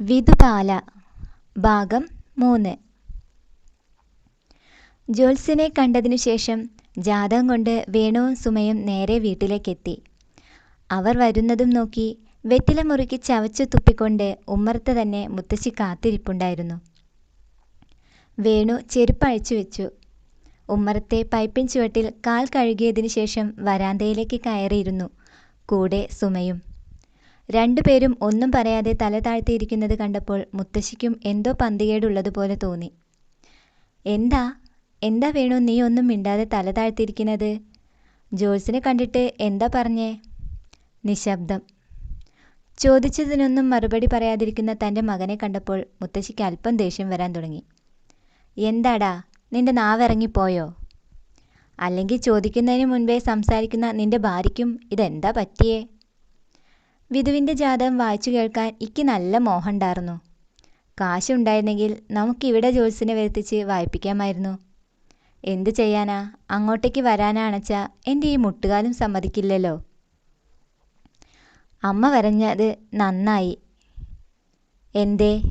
വിധുപാല ഭാഗം മൂന്ന്. ജോൽസിനെ കണ്ടതിനു ശേഷം ജാതകം കൊണ്ട് വേണുവും സുമയും നേരെ വീട്ടിലേക്കെത്തി. അവർ വരുന്നതും നോക്കി വെറ്റില മുറുക്കി ചവച്ചു തുപ്പിക്കൊണ്ട് ഉമ്മർത്ത് തന്നെ മുത്തശ്ശി കാത്തിരിപ്പുണ്ടായിരുന്നു. വേണു ചെരുപ്പ് അഴിച്ചു വെച്ചു. ഉമ്മറത്തെ പൈപ്പിൻ ചുവട്ടിൽ കാൽ കഴുകിയതിനു ശേഷം വരാന്തയിലേക്ക് കയറിയിരുന്നു. കൂടെ സുമയും. രണ്ടുപേരും ഒന്നും പറയാതെ തല താഴ്ത്തിയിരിക്കുന്നത് കണ്ടപ്പോൾ മുത്തശ്ശിക്കും എന്തോ പന്തികേടുള്ളതുപോലെ തോന്നി. എന്താ? എന്താ വേണു നീ ഒന്നും മിണ്ടാതെ തല താഴ്ത്തിയിരിക്കുന്നത്? ജോൾസിനെ കണ്ടിട്ട് എന്താ പറഞ്ഞേ? നിശബ്ദം. ചോദിച്ചതിനൊന്നും മറുപടി പറയാതിരിക്കുന്ന തന്റെ മകനെ കണ്ടപ്പോൾ മുത്തശ്ശിക്ക് അല്പം ദേഷ്യം വരാൻ തുടങ്ങി. എന്താടാ? നിന്റെ നാവിറങ്ങിപ്പോയോ? അല്ലെങ്കിൽ ചോദിക്കുന്നതിന് മുൻപേ സംസാരിക്കുന്ന നിന്റെ ഭാര്യയ്ക്കും ഇതെന്താ പറ്റിയേ? വിധുവിന്റെ ജാതകം വായിച്ചു കേൾക്കാൻ ഇക്ക് നല്ല മോഹമുണ്ടായിരുന്നു. കാശുണ്ടായിരുന്നെങ്കിൽ നമുക്കിവിടെ ജോത്സ്യനെ വരുത്തിച്ച് വായിപ്പിക്കാമായിരുന്നു. എന്തു ചെയ്യാനാ? അങ്ങോട്ടേക്ക് വരാനാണച്ച എന്റെ ഈ മുട്ടുകാലും സമ്മതിക്കില്ലല്ലോ. അമ്മ വരഞ്ഞത് നന്നായി. എന്തേ?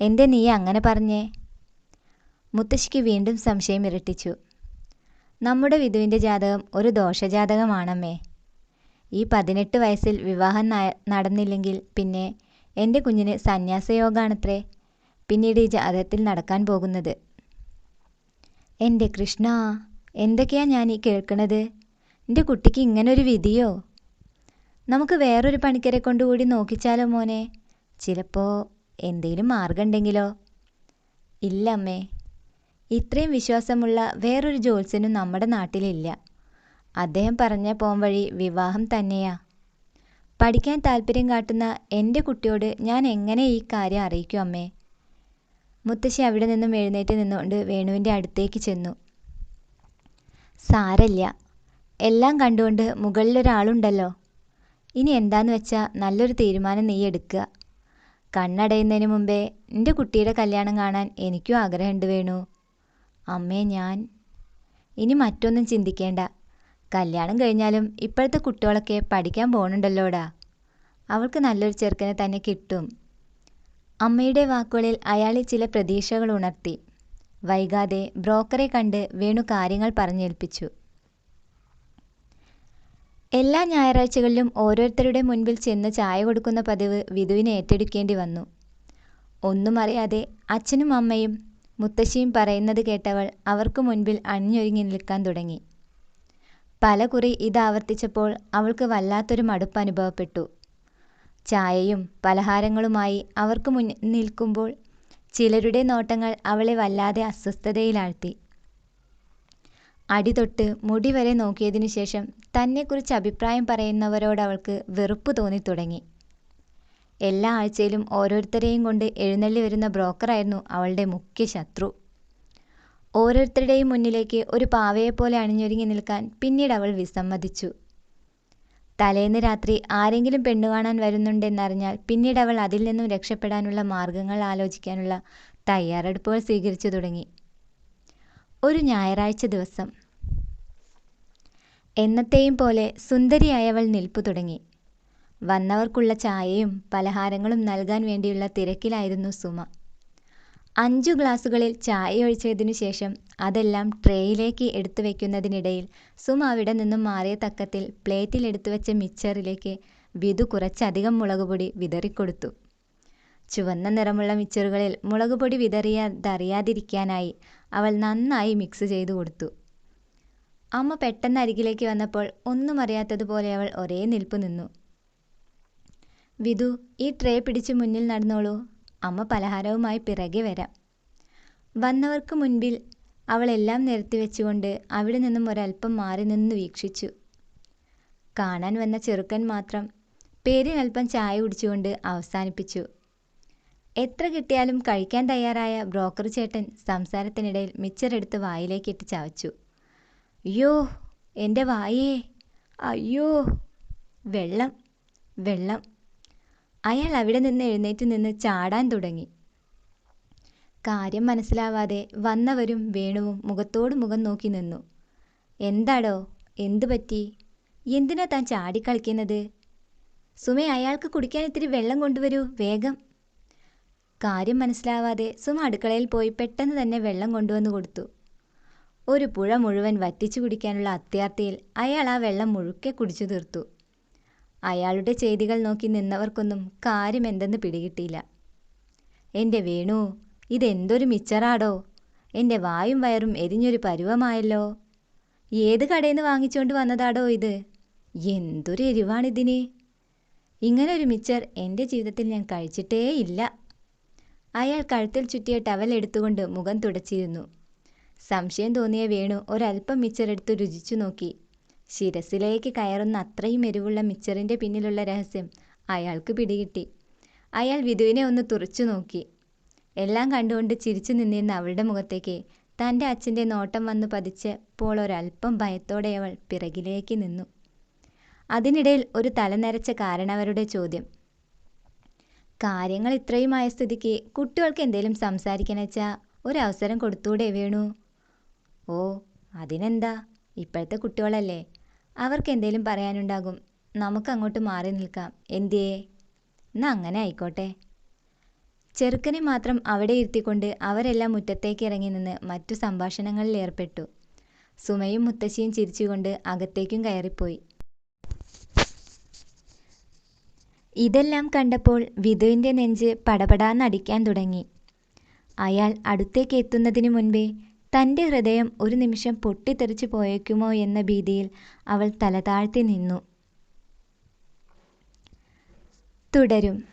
എന്തേ നീ അങ്ങനെ പറഞ്ഞേ? മുത്തശ്ശിക്ക് വീണ്ടും സംശയം ഇരട്ടിച്ചു. നമ്മുടെ വിധുവിന്റെ ജാതകം ഒരു ദോഷജാതകമാണമ്മേ. ഈ പതിനെട്ട് വയസ്സിൽ വിവാഹം നടന്നില്ലെങ്കിൽ പിന്നെ എന്റെ കുഞ്ഞിന് സന്യാസയോഗാണത്രേ. പിന്നീട് ഈ ജാതകത്തിൽ നടക്കാൻ പോകുന്നത്. എന്റെ കൃഷ്ണ എന്തൊക്കെയാ ഞാൻ ഈ കേൾക്കണത്? എന്റെ കുട്ടിക്ക് ഇങ്ങനൊരു വിധിയോ? നമുക്ക് വേറൊരു പണിക്കരെ കൊണ്ടുകൂടി നോക്കിച്ചാലോ മോനെ? ചിലപ്പോൾ എന്തെങ്കിലും മാർഗമുണ്ടെങ്കിലോ? ഇല്ല അമ്മേ. ഇത്രയും വിശ്വാസമുള്ള വേറൊരു ജോത്സ്യനും നമ്മുടെ നാട്ടിലില്ല. അദ്ദേഹം പറഞ്ഞ പോം വഴി വിവാഹം തന്നെയാ. പഠിക്കാൻ താല്പര്യം കാട്ടുന്ന എന്റെ കുട്ടിയോട് ഞാൻ എങ്ങനെ ഈ കാര്യം അറിയിക്കും അമ്മേ? മുത്തശ്ശി അവിടെ നിന്നും എഴുന്നേറ്റ് നിന്നുകൊണ്ട് വേണുവിന്റെ അടുത്തേക്ക് ചെന്നു. സാരല്ല എല്ലാം കണ്ടുകൊണ്ട് മുകളിലൊരാളുണ്ടല്ലോ ഇനി എന്താന്ന് വെച്ചാൽ നല്ലൊരു തീരുമാനം നീ എടുക്കുക. കണ്ണടയുന്നതിന് മുമ്പേ എന്റെ കുട്ടിയുടെ കല്യാണം കാണാൻ എനിക്കും ആഗ്രഹമുണ്ട് വേണു. അമ്മേ ഞാൻ. ഇനി മറ്റൊന്നും ചിന്തിക്കേണ്ട. കല്യാണം കഴിഞ്ഞാലും ഇപ്പോഴത്തെ കുട്ടികളൊക്കെ പഠിക്കാൻ പോകണുണ്ടല്ലോടാ അവൾക്ക് നല്ലൊരു ചെറുക്കനെ തന്നെ കിട്ടും. അമ്മയുടെ വാക്കുകളിൽ അയാളെ ചില പ്രതീക്ഷകൾ ഉണർത്തി. വൈകാതെ ബ്രോക്കറെ കണ്ട് വേണു കാര്യങ്ങൾ പറഞ്ഞേൽപ്പിച്ചു. എല്ലാ ഞായറാഴ്ചകളിലും ഓരോരുത്തരുടെ മുൻപിൽ ചെന്ന് ചായ കൊടുക്കുന്ന പതിവ് വിധുവിന് ഏറ്റെടുക്കേണ്ടി വന്നു. ഒന്നും അറിയാതെ അച്ഛനും അമ്മയും മുത്തശ്ശിയും പറയുന്നത് കേട്ടവൾ അവർക്ക് മുൻപിൽ അണിഞ്ഞൊരുങ്ങി നിൽക്കാൻ തുടങ്ങി. പല കുറി ഇത് ആവർത്തിച്ചപ്പോൾ അവൾക്ക് വല്ലാത്തൊരു മടുപ്പ് അനുഭവപ്പെട്ടു. ചായയും പലഹാരങ്ങളുമായി അവർക്ക് മുന്നിൽ നിൽക്കുമ്പോൾ ചിലരുടെ നോട്ടങ്ങൾ അവളെ വല്ലാതെ അസ്വസ്ഥതയിലാഴ്ത്തി. അടി തൊട്ട് മുടി വരെ നോക്കിയതിനു ശേഷം തന്നെക്കുറിച്ച് അഭിപ്രായം പറയുന്നവരോട് അവൾക്ക് വെറുപ്പ് തോന്നി തുടങ്ങി എല്ലാ ആഴ്ചയിലും ഓരോരുത്തരെയും കൊണ്ട് എഴുന്നള്ളി വരുന്ന ബ്രോക്കറായിരുന്നു അവളുടെ മുഖ്യ ശത്രു. ഓരോരുത്തരുടെയും മുന്നിലേക്ക് ഒരു പാവയെപ്പോലെ അണിഞ്ഞൊരുങ്ങി നിൽക്കാൻ പിന്നീട് അവൾ വിസമ്മതിച്ചു. തലേന്ന് രാത്രി ആരെങ്കിലും പെണ്ണു കാണാൻ വരുന്നുണ്ടെന്നറിഞ്ഞാൽ പിന്നീട് അവൾ അതിൽ നിന്നും രക്ഷപ്പെടാനുള്ള മാർഗങ്ങൾ ആലോചിക്കാനുള്ള തയ്യാറെടുപ്പുകൾ സ്വീകരിച്ചു തുടങ്ങി. ഒരു ഞായറാഴ്ച ദിവസം. എന്നത്തെയും പോലെ സുന്ദരിയായവൾ നിൽപ്പു തുടങ്ങി. വന്നവർക്കുള്ള ചായയും പലഹാരങ്ങളും നൽകാൻ വേണ്ടിയുള്ള തിരക്കിലായിരുന്നു സുമ. അഞ്ചു ഗ്ലാസുകളിൽ ചായ ഒഴിച്ചതിനു ശേഷം അതെല്ലാം ട്രേയിലേക്ക് എടുത്തു വയ്ക്കുന്നതിനിടയിൽ സുമ അവിടെ നിന്നും മാറിയ തക്കത്തിൽ പ്ലേറ്റിൽ എടുത്തു വെച്ച മിച്ചറിലേക്ക് വിധു കുറച്ചധികം മുളകുപൊടി വിതറിക്കൊടുത്തു. ചുവന്ന നിറമുള്ള മിച്ചറുകളിൽ മുളകുപൊടി വിതറിയതറിയാതിരിക്കാനായി അവൾ നന്നായി മിക്സ് ചെയ്തു കൊടുത്തു. അമ്മ പെട്ടെന്ന് അരികിലേക്ക് വന്നപ്പോൾ ഒന്നും അറിയാത്തതുപോലെ അവൾ ഒരേ നിൽപ്പ് നിന്നു. വിധു ഈ ട്രേ പിടിച്ച് മുന്നിൽ നടന്നോളൂ. അമ്മ പലഹാരവുമായി പിറകെ വരാം. വന്നവർക്ക് മുൻപിൽ അവളെല്ലാം നിരത്തി വെച്ചുകൊണ്ട് അവിടെ നിന്നും ഒരൽപ്പം മാറി നിന്ന് വീക്ഷിച്ചു. കാണാൻ വന്ന ചെറുക്കൻ മാത്രം പേരിനൽപ്പം ചായ കുടിച്ചുകൊണ്ട് അവസാനിപ്പിച്ചു. എത്ര കിട്ടിയാലും കഴിക്കാൻ തയ്യാറായ ബ്രോക്കർ ചേട്ടൻ സംസാരത്തിനിടയിൽ മിച്ചറെടുത്ത് വായിലേക്കിട്ട് ചവച്ചു. അയ്യോ എന്റെ വായേ അയ്യോ വെള്ളം വെള്ളം അയാൾ അവിടെ നിന്ന് എഴുന്നേറ്റ് നിന്ന് ചാടാൻ തുടങ്ങി. കാര്യം മനസ്സിലാവാതെ വന്നവരും വേണുവും മുഖത്തോട് മുഖം നോക്കി നിന്നു. എന്താടോ? എന്തു പറ്റി? എന്തിനാ താൻ ചാടിക്കളിക്കുന്നത്? സുമ അയാൾക്ക് കുടിക്കാൻ ഇത്തിരി വെള്ളം കൊണ്ടുവരൂ വേഗം. കാര്യം മനസ്സിലാവാതെ സുമ അടുക്കളയിൽ പോയി പെട്ടെന്ന് തന്നെ വെള്ളം കൊണ്ടുവന്ന് കൊടുത്തു. ഒരു പുഴ മുഴുവൻ വറ്റിച്ചു കുടിക്കാനുള്ള അത്യാർത്തിയിൽ അയാൾ ആ വെള്ളം മുഴുക്കെ കുടിച്ചു തീർത്തു. അയാളുടെ ചെയ്തികൾ നോക്കി നിന്നവർക്കൊന്നും കാര്യം എന്തെന്ന് പിടികിട്ടിയില്ല. എന്റെ വേണു ഇതെന്തൊരു മിച്ചറാടോ. എന്റെ വായും വയറും എരിഞ്ഞൊരു പരുവമായല്ലോ. ഏത് കടയിൽ നിന്ന് വാങ്ങിച്ചുകൊണ്ട് വന്നതാടോ ഇത്? എന്തൊരു എരിവാണിതിന്. ഇങ്ങനെ ഒരു മിച്ചർ എന്റെ ജീവിതത്തിൽ ഞാൻ കഴിച്ചിട്ടേ ഇല്ല. അയാൾ കഴുത്തിൽ ചുറ്റിയ ടവൽ എടുത്തുകൊണ്ട് മുഖം തുടച്ചിരുന്നു. സംശയം തോന്നിയ വേണു ഒരല്പം മിച്ചറെടുത്ത് രുചിച്ചു നോക്കി. ശിരസിലേക്ക് കയറുന്ന അത്രയും എരിവുള്ള മിച്ചറിന്റെ പിന്നിലുള്ള രഹസ്യം അയാൾക്ക് പിടികിട്ടി. അയാൾ വിധുവിനെ ഒന്ന് തുറച്ചു നോക്കി. എല്ലാം കണ്ടുകൊണ്ട് ചിരിച്ചു നിന്നിരുന്ന അവളുടെ മുഖത്തേക്ക് തന്റെ അച്ഛന്റെ നോട്ടം വന്നു പതിച്ച് പോൾ ഒരല്പം ഭയത്തോടെ അവൾ പിറകിലേക്ക് നിന്നു. അതിനിടയിൽ ഒരു തലനരച്ച കാരണവരുടെ ചോദ്യം. കാര്യങ്ങൾ ഇത്രയുമായ സ്ഥിതിക്ക് കുട്ടികൾക്ക് എന്തെങ്കിലും സംസാരിക്കണച്ചാ ഒരവസരം കൊടുത്തൂടെ വേണു? ഓ അതിനെന്താ? ഇപ്പോഴത്തെ കുട്ടികളല്ലേ? അവർക്ക് എന്തേലും പറയാനുണ്ടാകും. നമുക്ക് അങ്ങോട്ട് മാറി നിൽക്കാം. എന്തേ എന്നാ അങ്ങനെ ആയിക്കോട്ടെ. ചെറുക്കനെ മാത്രം അവിടെ ഇരുത്തിക്കൊണ്ട് അവരെല്ലാം മുറ്റത്തേക്ക് ഇറങ്ങി നിന്ന് മറ്റു സംഭാഷണങ്ങളിൽ ഏർപ്പെട്ടു. സുമയും മുത്തശ്ശിയും ചിരിച്ചുകൊണ്ട് അകത്തേക്കും കയറിപ്പോയി. ഇതെല്ലാം കണ്ടപ്പോൾ വിധുവിന്റെ നെഞ്ച് പടപടാന്നടിക്കാൻ തുടങ്ങി. അയാൾ അടുത്തേക്ക് എത്തുന്നതിന് മുൻപേ തന്റെ ഹൃദയം ഒരു നിമിഷം പൊട്ടിത്തെറിച്ചു പോയേക്കുമോ എന്ന ഭീതിയിൽ അവൾ തലതാഴ്ത്തി നിന്നു. തുടരും.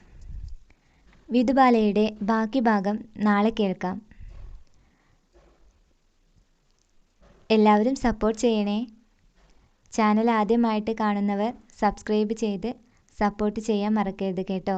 വിധുബാലയുടെ ബാക്കി ഭാഗം നാളെ കേൾക്കാം. എല്ലാവരും സപ്പോർട്ട് ചെയ്യണേ. ചാനൽ ആദ്യമായിട്ട് കാണുന്നവർ സബ്സ്ക്രൈബ് ചെയ്ത് സപ്പോർട്ട് ചെയ്യാൻ മറക്കരുത് കേട്ടോ.